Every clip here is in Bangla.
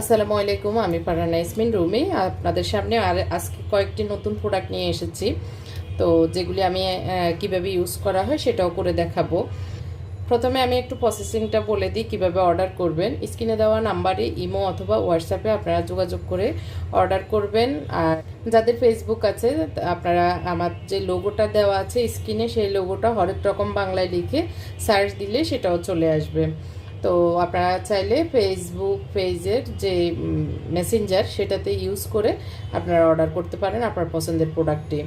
আসসালামু আলাইকুম, আমি ফারহানা ইসমিন রুমি। আপনাদের সামনে আর আজকে কয়েকটি নতুন প্রোডাক্ট নিয়ে এসেছি। তো যেগুলি আমি কীভাবে ইউজ করা হয় সেটাও করে দেখাবো। প্রথমে আমি একটু প্রসেসিংটা বলে দিই, কীভাবে অর্ডার করবেন। স্ক্রিনে দেওয়া নাম্বারে ইমো অথবা হোয়াটসঅ্যাপে আপনারা যোগাযোগ করে অর্ডার করবেন। আর যাদের ফেসবুক আছে, আপনারা আমার যে লোগোটা দেওয়া আছে স্ক্রিনে, সেই লোগোটা হরেক রকম বাংলায় লিখে সার্চ দিলে সেটাও চলে আসবে। তো আপনারা চাইলে ফেসবুক পেজের যে মেসেঞ্জার সেটাতে ইউজ করে আপনারা অর্ডার করতে পারেন আপনার পছন্দের প্রোডাক্টটি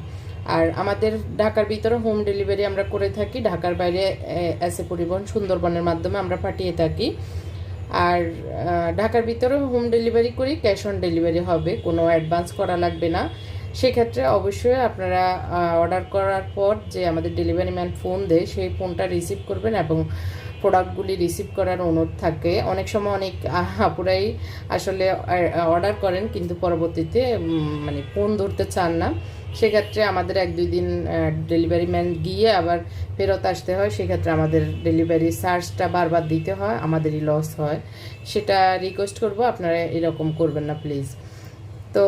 আর আমাদের ঢাকার ভিতরে হোম ডেলিভারি আমরা করে থাকি। ঢাকার বাইরে এসে পরিবহন সুন্দরবনের মাধ্যমে আমরা পাঠিয়ে থাকি। আর ঢাকার ভিতরে হোম ডেলিভারি করি ক্যাশ অন ডেলিভারি হবে, কোনো অ্যাডভান্স করা লাগবে না। সেক্ষেত্রে অবশ্যই আপনারা অর্ডার করার পর যে আমাদের ডেলিভারি ম্যান ফোন দেয়, সেই ফোনটা রিসিভ করবেন এবং প্রোডাক্টগুলি রিসিভ করার অনুরোধ থাকে। অনেক সময় অনেক আপুরাই আসলে অর্ডার করেন কিন্তু পরবর্তীতে মানে ফোন ধরতে চান না। সেক্ষেত্রে আমাদের এক দুই দিন ডেলিভারি ম্যান গিয়ে আবার ফেরত আসতে হয়। সেক্ষেত্রে আমাদের ডেলিভারি চার্জটা বারবার দিতে হয়, আমাদেরই লস হয়। সেটা রিকোয়েস্ট করব, আপনারা এরকম করবেন না প্লিজ তো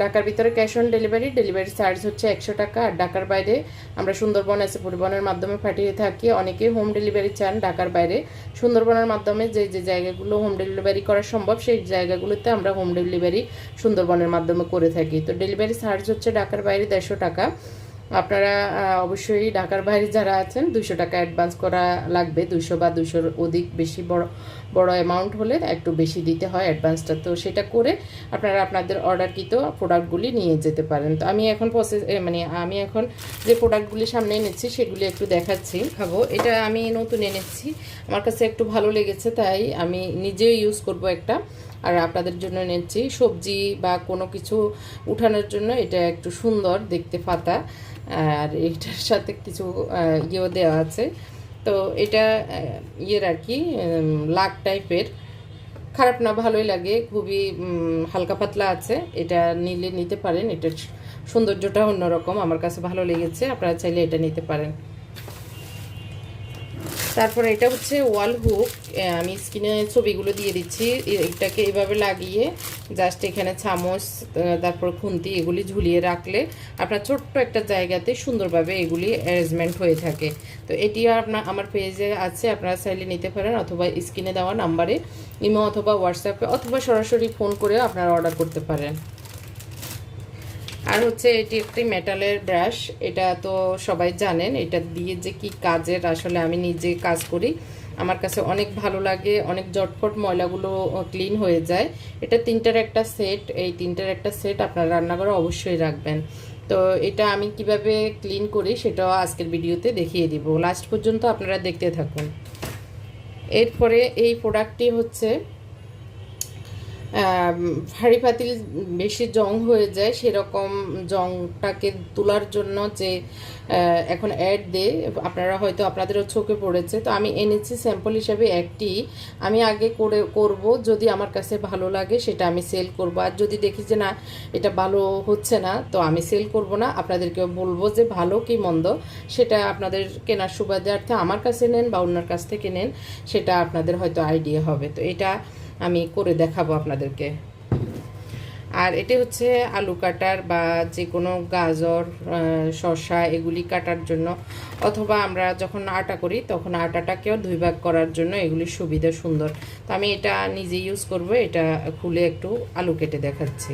ঢাকার ভিতরে cash on delivery delivery charge হচ্ছে একশো টাকা আর ঢাকার বাইরে আমরা সুন্দরবন এসে পরিবহনের মাধ্যমে পাঠিয়ে থাকি। অনেকেই হোম ডেলিভারি চান ঢাকার বাইরে। সুন্দরবনের মাধ্যমে যে যে জায়গাগুলো হোম ডেলিভারি করা সম্ভব, সেই জায়গাগুলোতে আমরা হোম ডেলিভারি সুন্দরবনের মাধ্যমে করে থাকি। তো ডেলিভারি চার্জ হচ্ছে ঢাকার বাইরে দেড়শো টাকা। আপনারা অবশ্যই ঢাকার বাইরে যারা আছেন দুশো টাকা অ্যাডভান্স করা লাগবে। দুশো বা দুশোর অধিক বেশি বড় বড় অ্যামাউন্ট হলে একটু বেশি দিতে হয় অ্যাডভান্সটা তো সেটা করে আপনারা আপনাদের অর্ডারকৃত প্রোডাক্টগুলি নিয়ে যেতে পারেন। তো আমি এখন প্রসেস মানে আমি এখন যে প্রোডাক্টগুলি সামনে এনেছি, সেগুলি একটু দেখাচ্ছি, খাব। এটা আমি নতুন এনেছি। আমার কাছে একটু ভালো লেগেছে, তাই আমি নিজেও ইউজ করব একটা। আর আপনাদের জন্য এনেছি সবজি বা কোনো কিছু উঠানোর জন্য এটা একটু সুন্দর দেখতে পাতা আর এটার সাথে কিছু ইয়েও দেওয়া আছে। তো এটা ইয়ের আর কি লাক টাইপের। খারাপ না, ভালোই লাগে। খুবই হালকা পাতলা আছে। এটা নিলে নিতে পারেন। এটার সৌন্দর্যটা অন্যরকম। আমার কাছে ভালো লেগেছে। আপনারা চাইলে এটা নিতে পারেন। তারপরে এটা হচ্ছে ওয়াল হুক আমি স্ক্রিনে ছবিগুলো দিয়ে দিচ্ছি। এটাকে এভাবে লাগিয়ে জাস্ট এখানে চামচ তারপর খুন্তি এগুলি ঝুলিয়ে রাখলে আপনার ছোট্ট একটা জায়গাতে সুন্দরভাবে এগুলি অ্যারেঞ্জমেন্ট হয়ে থাকে। তো এটিও আপনার, আমার পেজে আছে, আপনারা চাইলে নিতে পারেন অথবা স্ক্রিনে দেওয়া নাম্বারে ইমো অথবা হোয়াটসঅ্যাপে অথবা সরাসরি ফোন করেও আপনারা অর্ডার করতে পারেন। আর হচ্ছে এটি একটি মেটালের ব্রাশ এটা তো সবাই জানেন, এটা দিয়ে যে কি কাজের আসলে আমি নিজে কাজ করি। আমার কাছে অনেক ভালো লাগে, অনেক জটফট ময়লাগুলো ক্লিন হয়ে যায়। এটা তিনটার একটা সেট এই তিনটার একটা সেট আপনার রান্নাঘরে অবশ্যই রাখবেন। তো এটা আমি কীভাবে ক্লিন করি সেটাও আজকের ভিডিওতে দেখিয়ে দিব। লাস্ট পর্যন্ত আপনারা দেখতে থাকুন। এরপরে এই প্রোডাক্টটি হচ্ছে হাঁড়ি পাতিল বেশি জং হয়ে যায়, সেরকম জংটাকে তোলার জন্য যে এখন অ্যাড দে, আপনারা হয়তো আপনাদেরও চোখে পড়েছে। তো আমি এনেছি স্যাম্পল হিসাবে একটি। আমি আগে করে, করব, যদি আমার কাছে ভালো লাগে সেটা আমি সেল করব। আর যদি দেখি যে না, এটা ভালো হচ্ছে না, তো আমি সেল করব না। আপনাদেরকে বলব যে ভালো কি মন্দ, সেটা আপনাদের কেনার সুবাদার্থে আমার কাছে নেন বা অন্যের কাছ থেকে নেন, সেটা আপনাদের হয়তো আইডিয়া হবে। তো এটা আমি করে দেখাবো আপনাদেরকে। আর এটি হচ্ছে আলু কাটার বা যে কোনো গাজর শসা এগুলি কাটার জন্য। অথবা আমরা যখন আটা করি, তখন আটাটাকেও দুই ভাগ করার জন্য এগুলি সুবিধা সুন্দর। তো আমি এটা নিজে ইউজ করব, এটা খুলে একটু আলু কেটে দেখাচ্ছি।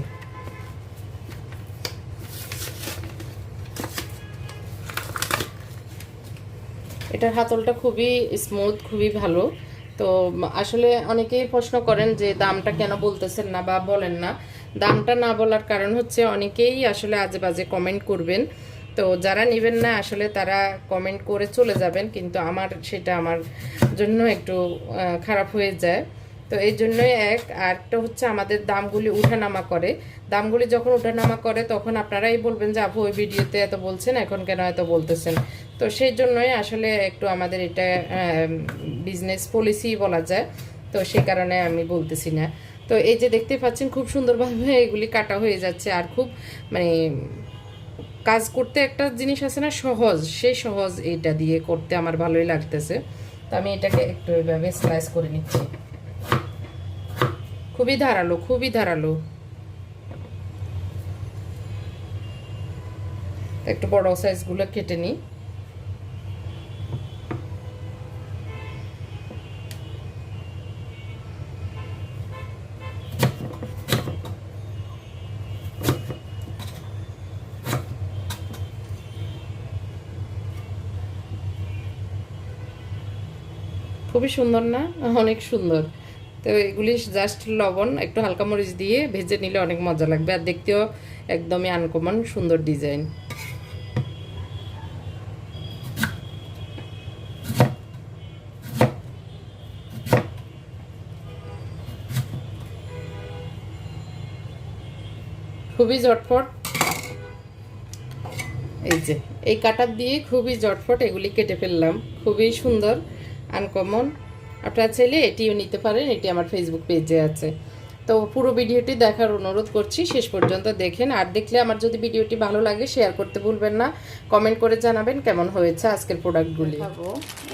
এটার হাতলটা খুবই স্মুথ খুবই ভালো। তো আসলে অনেকেই প্রশ্ন করেন যে দামটা কেন বলতেছেন না বা বলেন না। দামটা না বলার কারণ হচ্ছে অনেকেই আসলে আজে বাজে কমেন্ট করবেন। তো যারা নেবেন না আসলে তারা কমেন্ট করে চলে যাবেন, কিন্তু আমার সেটা আমার জন্য একটু খারাপ হয়ে যায়। তো এই জন্যই এক। আরটা হচ্ছে আমাদের দামগুলি উঠানামা করে। দামগুলি যখন উঠানামা করে তখন আপনারাই বলবেন যে, আপু, ওই ভিডিওতে এত বলছেন, এখন কেন এত বলতেছেন? তো সেই জন্যই আসলে একটু আমাদের এটা বিজনেস পলিসি বলা যায়, তো সেই কারণে আমি বলতেছি না। তো এই যে দেখতে পাচ্ছেন খুব সুন্দরভাবে এগুলি কাটা হয়ে যাচ্ছে আর খুব মানে কাজ করতে একটা জিনিস আছে না, সহজ সেই সহজ এটা দিয়ে করতে আমার ভালোই লাগতেছে। তো আমি এটাকে একটু এভাবে স্লাইস করে নিচ্ছি। খুবই ধারালো খুবই ধারালো। একটু বড় সাইজগুলো কেটে নিই। খুবই সুন্দর না? অনেক সুন্দর। তো এগুলি জাস্ট লবণ, একটু হালকা মরিচ দিয়ে ভেজে নিলে অনেক মজা লাগবে। আর দেখতেও একদমই আনকমন সুন্দর ডিজাইন খুবই জটফট। এই যে, এই কাটার দিয়ে খুবই জটফট এগুলি কেটে ফেললাম। খুবই সুন্দর। আনকমন আপনারা চাইলে এটিও নিতে পারেন এটি আমার ফেসবুক পেজে আছে। তো পুরো ভিডিওটি দেখার অনুরোধ করছি শেষ পর্যন্ত দেখেন। আর দেখলে আমার যদি ভিডিওটি ভালো লাগে শেয়ার করতে ভুলবেন না। কমেন্ট করে জানাবেন কেমন হয়েছে আজকের প্রোডাক্টগুলি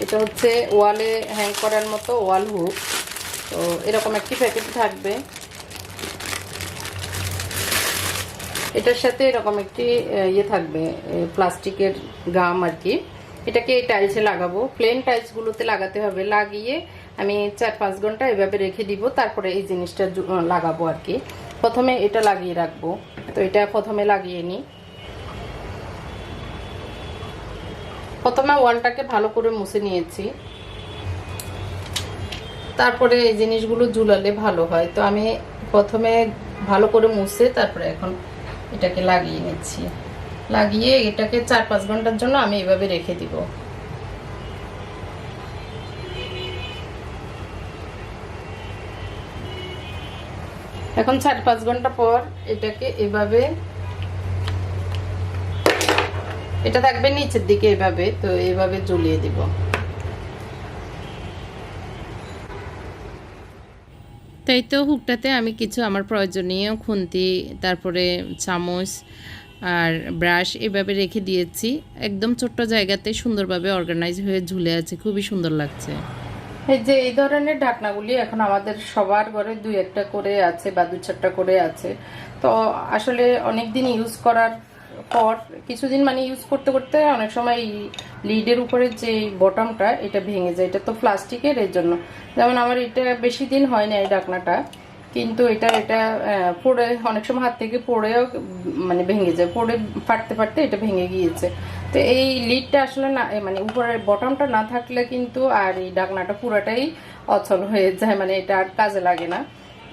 এটা হচ্ছে ওয়ালে হ্যাং করার মতো ওয়াল হুক তো এরকম একটি প্যাকেট থাকবে। এটার সাথে এরকম একটি ইয়ে থাকবে প্লাস্টিকের গাম আর কি। এটাকে এই টাইলসে লাগাবো। প্লেন টাইলসগুলোতে লাগাতে হবে। লাগিয়ে আমি চার পাঁচ ঘণ্টা এভাবে রেখে দিব। তারপরে এই জিনিসটা লাগাবো আর কি। প্রথমে এটা লাগিয়ে রাখব। তো এটা প্রথমে লাগিয়ে নিই। প্রথমে ওয়ালটাকে ভালো করে মুছে নিয়েছি। তারপরে এই জিনিসগুলো ঝুলালে ভালো হয়। তো আমি প্রথমে ভালো করে মুছে তারপরে এখন এটাকে লাগিয়ে নিচ্ছি। লাগিয়ে এটাকে চার পাঁচ ঘণ্টার জন্য আমি এভাবে রেখে দিব। এখন চার পাঁচ ঘণ্টা পর এটাকে এভাবে, এটা থাকবে নিচের দিকে এভাবে, তো এভাবে ঝুলিয়ে দিব। তাই তো হুকটাতে আমি কিছু আমার প্রয়োজনীয় খুন্তি, তারপরে চামচ আর ব্রাশ এভাবে রেখে দিয়েছি। একদম ছোট্ট জায়গাতে সুন্দরভাবে অর্গানাইজ হয়ে ঝুলে আছে। খুবই সুন্দর লাগছে। এই যে এই ধরনের ঢাকনাগুলি এখন আমাদের সবার ঘরে দুই একটা করে আছে বা দু চারটা করে আছে। তো আসলে অনেক দিন ইউজ করার পর, কিছুদিন মানে ইউজ করতে করতে অনেক সময় এই লিডের উপরে যে বটমটা এটা ভেঙে যায়। এটা তো প্লাস্টিকের এর জন্য। যেমন আমার এটা বেশি দিন হয় না এই ঢাকনাটা। কিন্তু এটা এটা পড়ে, অনেক সময় হাত থেকে পড়েও মানে ভেঙে যায়। পড়ে ফাটতে ফাটতে এটা ভেঙে গিয়েছে। তো এই লিডটা আসলে না মানে উপরের বটমটা না থাকলে কিন্তু আর এই ডাকনাটা পুরোটাই অচল হয়ে যায় মানে এটা আর কাজে লাগে না।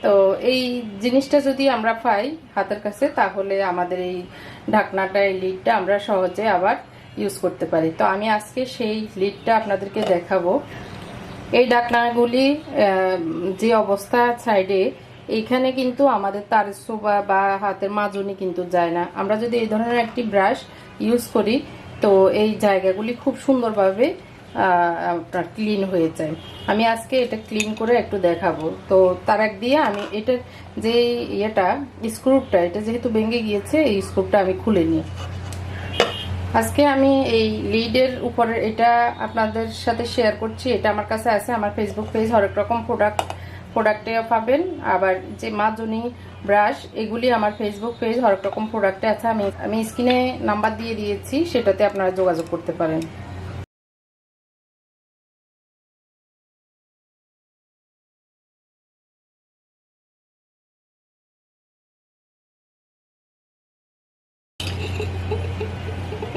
তো এই জিনিসটা যদি আমরা পাই হাতের কাছে, তাহলে আমাদের এই ঢাকনাটা এই লিডটা আমরা সহজে আবার ইউজ করতে পারি। তো আমি আজকে সেই লিডটা আপনাদেরকে দেখাবো। এই ডাকনাগুলি যে অবস্থা সাইডে এইখানে কিন্তু আমাদের তার সোবা বা হাতের মাজনি কিন্তু যায় না। আমরা যদি এই ধরনের একটি ব্রাশ ইউজ করি, তো এই জায়গাগুলি খুব সুন্দরভাবে আপনার ক্লিন হয়ে যায়। আমি আজকে এটা ক্লিন করে একটু দেখাবো। তো তার এক দিয়ে আমি এটার যে ইয়েটা স্ক্রুপটা এটা যেহেতু ভেঙে গিয়েছে, এই স্ক্রুপটা আমি খুলে নিই। আজকে আমি এই লিডের উপরে এটা আপনাদের সাথে শেয়ার করছি। এটা আমার কাছে আছে, আমার ফেসবুক পেজ হরেক রকম প্রোডাক্ট প্রোডাক্টে পাবেন। আবার যে মাজনি ব্রাশ এগুলি আমার ফেসবুক পেজ হরেক রকম প্রোডাক্টে আছে। আমি আমি স্ক্রিনে নাম্বার দিয়ে দিয়েছি, সেটাতে আপনারা যোগাযোগ করতে পারেন।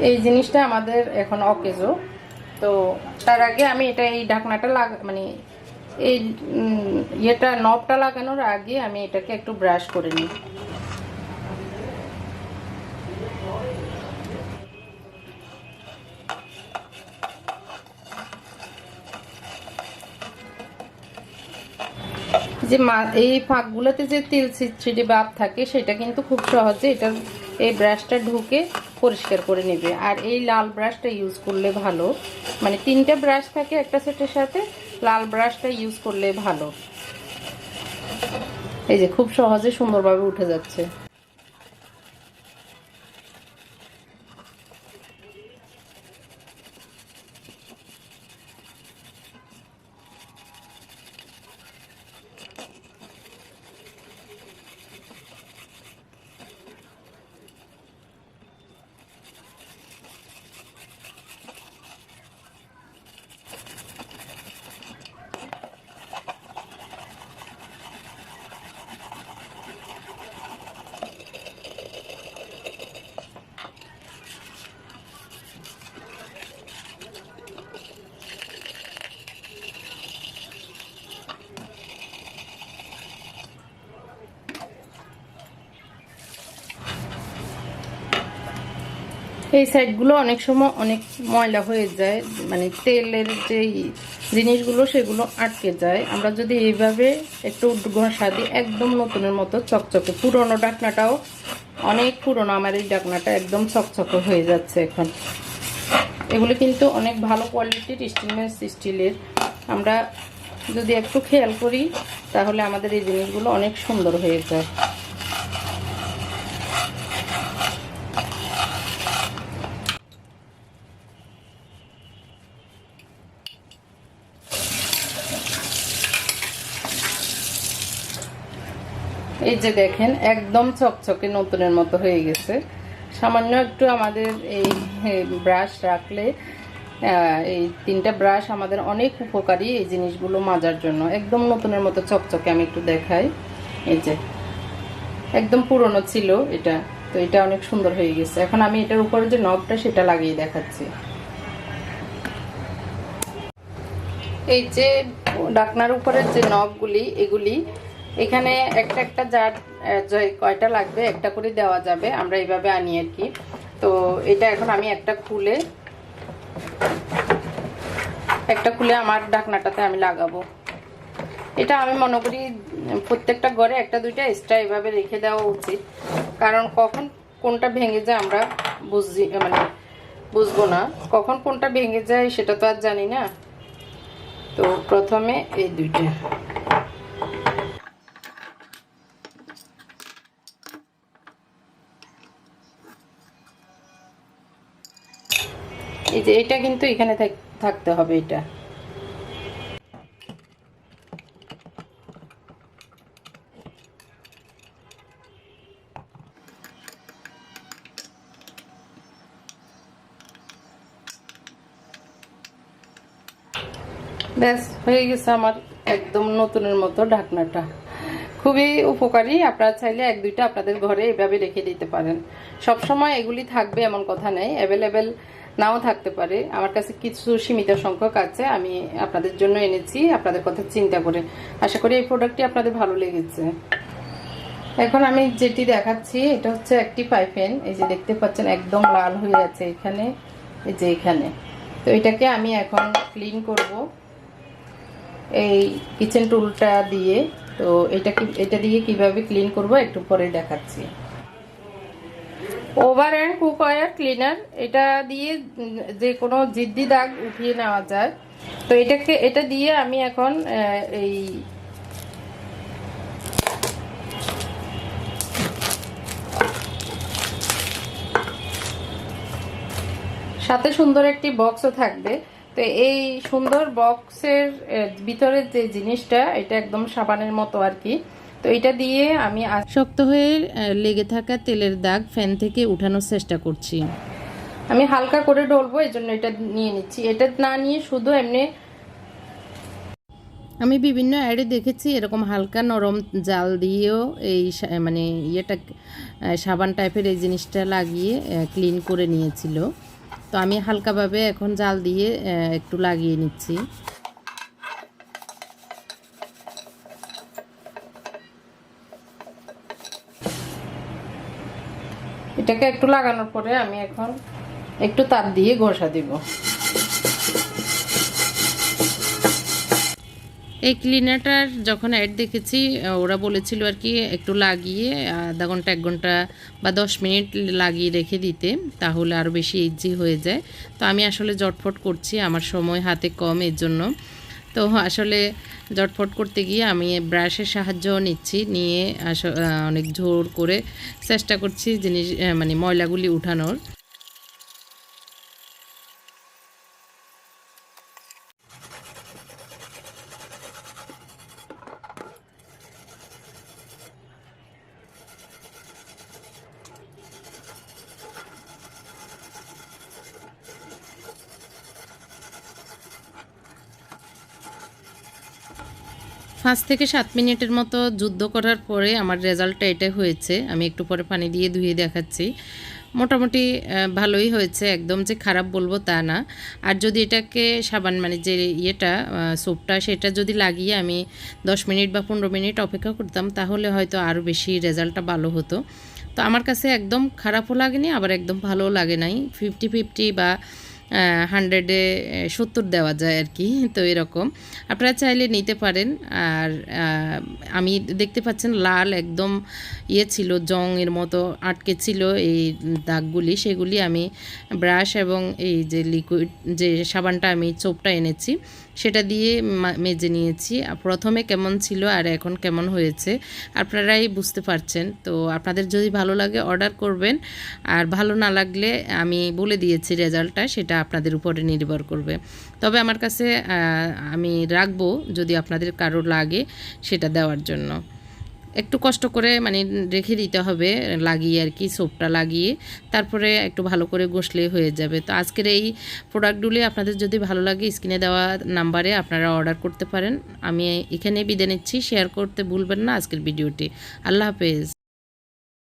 এই জিনিসটা আমাদের এখন অকেজো। তো তার আগে আমি এটা এই ঢাকনাটা লাগ মানে এই ইয়েটা নবটা লাগানোর আগে আমি এটাকে একটু ব্রাশ করে নিই। যে মা, এই ফাঁকগুলোতে যে তিল ছিটছিটি বাপ থাকে, সেটা কিন্তু খুব সহজে এটা এই ব্রাশটা ঢুকে পরিষ্কার করে নেবে। আর এই লাল ব্রাশটা ইউজ করলে ভালো। মানে তিনটে ব্রাশ থাকে একটা সেটের সাথে লাল ব্রাশটা ইউজ করলে ভালো। এই যে খুব সহজে সুন্দরভাবে উঠে যাচ্ছে। এই সাইডগুলো অনেক সময় অনেক ময়লা হয়ে যায় মানে তেলের যে জিনিসগুলো সেগুলো আটকে যায়। আমরা যদি এইভাবে একটু ঘষা দিই, একদম নতুনের মতো চকচকে। পুরনো ডাকনাটাও অনেক পুরনো, আমার এই ডাকনাটা একদম চকচকে হয়ে যাচ্ছে এখন। এগুলো কিন্তু অনেক ভালো কোয়ালিটির স্টেনলেস স্টিলের আমরা যদি একটু খেয়াল করি, তাহলে আমাদের এই জিনিসগুলো অনেক সুন্দর হয়ে যায়। এই যে দেখেন, একদম চকচকে নতুনের মতো হয়ে গেছে। সামান্য একটু আমাদের এই ব্রাশ রাখলে এই তিনটা ব্রাশ আমাদের অনেক উপকারী এই জিনিসগুলো মাজার জন্য। একদম নতুনের মতো চকচকে আমি একটু দেখাই। এই যে, একদম পুরনো ছিল এটা, তো এটা অনেক সুন্দর হয়ে গেছে। এখন আমি এটার উপরে যে নবটা সেটা লাগিয়ে দেখাচ্ছি। এই যে, ডাকনার উপরের যে নবগুলি, এগুলি এখানে একটা একটা আহ, কয়টা লাগবে একটা করে দেওয়া যাবে। আমরা এইভাবে আনি আর কি। তো এটা এখন আমি একটা খুলে একটা খুলে আমার ডাকনাটাতে আমি লাগাবো। এটা আমি মনে করি প্রত্যেকটা ঘরে একটা দুইটা এক্সট্রা এভাবে রেখে দেওয়া উচিত। কারণ কখন কোনটা ভেঙে যায় আমরা বুঝি মানে বুঝব না। কখন কোনটা ভেঙে যায় সেটা তো আর জানি না। তো প্রথমে এই দুইটা। এই যে এটা কিন্তু এখানে থাকতে হবে এটা। ব্যাস, হয়ে গেছে আমার একদম নতুনের মতো ঢাকনাটা। খুবই উপকারী, আপনারা চাইলে এক দুইটা আপনাদের ঘরে এভাবে রেখে দিতে পারেন। সব সময় এগুলি থাকবে এমন কথা নেই। অ্যাভেলেবেল নাও থাকতে পারে। আমার কাছে কিছু সীমিত সংখ্যক আছে, আমি আপনাদের জন্য এনেছি, আপনাদের কথা চিন্তা করে। আশা করি এই প্রোডাক্টটি আপনাদের ভালো লেগেছে। এখন আমি যেটি দেখাচ্ছি, এটা হচ্ছে একটি পাইপেন। এই যে দেখতে পাচ্ছেন, একদম লাল হয়ে আছে এখানে, এই যে এখানে। তো এটাকে আমি এখন ক্লিন করব। এই কিচেন টুলটা দিয়ে, তো এটা এটা দিয়ে কীভাবে ক্লিন করব, একটু পরে দেখাচ্ছি। Oven and cookware cleaner, এটা দিয়ে যে কোনো জিদ্দি দাগ উঠিয়ে নেওয়া যায়। তো এটাকে, এটা দিয়ে আমি এখন এই সাথে সুন্দর একটি বক্সও থাকবে। তো এই সুন্দর বক্সের ভিতরের যে জিনিসটা, এটা একদম সাবানের মতো আর কি। তো এটা দিয়ে আমি শক্ত হয়ে লেগে থাকা তেলের দাগ ফ্যান থেকে উঠানোর চেষ্টা করছি। আমি হালকা করে ডলবো এই জন্য এটা নিয়ে নিচ্ছি। এটা না নিয়ে শুধু এমনি আমি বিভিন্ন অ্যাডে দেখেছি এরকম হালকা নরম জাল দিয়েও এই মানে ইয়েটা সাবান টাইপের এই জিনিসটা লাগিয়ে ক্লিন করে নিয়েছিল। তো আমি হালকাভাবে এখন জাল দিয়ে একটু লাগিয়ে নিচ্ছি। এটাকে একটু লাগানোর পরে আমি এখন একটু তাপ দিয়ে ঘষা দিব। এই ক্লিনারটার যখন অ্যাড দেখেছি ওরা বলেছিল আর কি একটু লাগিয়ে আধা ঘণ্টা, এক ঘণ্টা বা দশ মিনিট লাগিয়ে রেখে দিতে, তাহলে আরও বেশি ইজি হয়ে যায়। তো আমি আসলে জটফট করছি আমার সময় হাতে কম এর জন্য। তো আসলে জটফট করতে গিয়ে আমি ব্রাশের সাহায্য নিচ্ছি, নিয়ে অনেক জোর করে চেষ্টা করছি জিনিস মানে ময়লাগুলি উঠানোর। পাঁচ থেকে সাত মিনিটের মতো যুদ্ধ করার পরে আমার রেজাল্টটা এটা হয়েছে। আমি একটু পরে পানি দিয়ে ধুয়ে দেখাচ্ছি। মোটামুটি ভালোই হয়েছে। একদম যে খারাপ বলব তা না। আর যদি এটাকে সাবান মানে যে ইয়েটা সোপটা, সেটা যদি লাগিয়ে আমি দশ মিনিট বা পনেরো মিনিট অপেক্ষা করতাম, তাহলে হয়তো আরও বেশি রেজাল্টটা ভালো হতো। তো আমার কাছে একদম খারাপও লাগেনি, আবার একদম ভালোও লাগে নাই। ফিফটি ফিফটি বা হান্ড্রেডে সত্তর দেওয়া যায় আর কি, তো এরকম। আপনারা চাইলে নিতে পারেন, আর আমি দেখতে পাচ্ছেন লাল একদম ইয়ে ছিল, জং এর মতো আটকে ছিল এই দাগগুলি, সেগুলি আমি ব্রাশ এবং এই যে লিকুইড যে সাবানটা আমি চোপটা এনেছি সেটা দিয়ে মেজে নিয়েছি। প্রথমে কেমন ছিল আর এখন কেমন হয়েছে, আপনারাই বুঝতে পারছেন। তো আপনাদের যদি ভালো লাগে অর্ডার করবেন, আর ভালো না লাগলে আমি বলে দিয়েছি রেজাল্টটা, সেটা আপনাদের উপরে নির্ভর করবে। তবে আমার কাছে আমি রাখব যদি আপনাদের কারও লাগে সেটা দেওয়ার জন্য। একটু কষ্ট করে মানে রেখে দিতে হবে, লাগিয়ে আর কি সোপটা লাগিয়ে। তারপরে একটু ভালো করে ঘষলে হয়ে যাবে। তো আজকের এই প্রোডাক্টগুলি আপনাদের যদি ভালো লাগে, স্ক্রিনে দেওয়া নাম্বারে আপনারা অর্ডার করতে পারেন। আমি এখানে বিদে নিচ্ছি। শেয়ার করতে ভুলবেন না আজকের ভিডিওটি আল্লাহ হাফেজ।